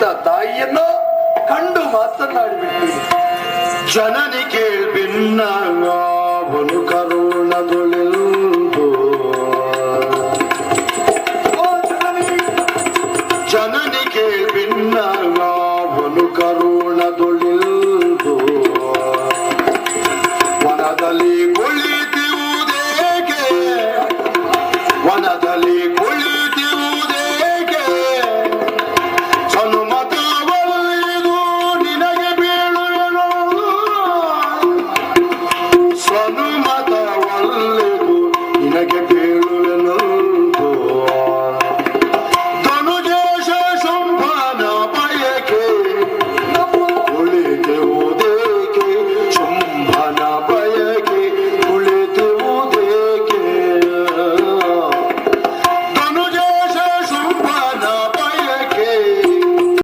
ಹೆತ್ತ ತಾಯಿಯನ್ನ ಕಂಡು ಮಾತನಾಡಿಬಿಟ್ಟು ಜನನಿ ಕೇಳ್ಬಿನ್ನ ಅವನು ಕರುಣದೊಳೆಲು ಜನನಿ ಕೇಳ್ಬಿನ್ನ ಅವನು ವನದಲ್ಲಿ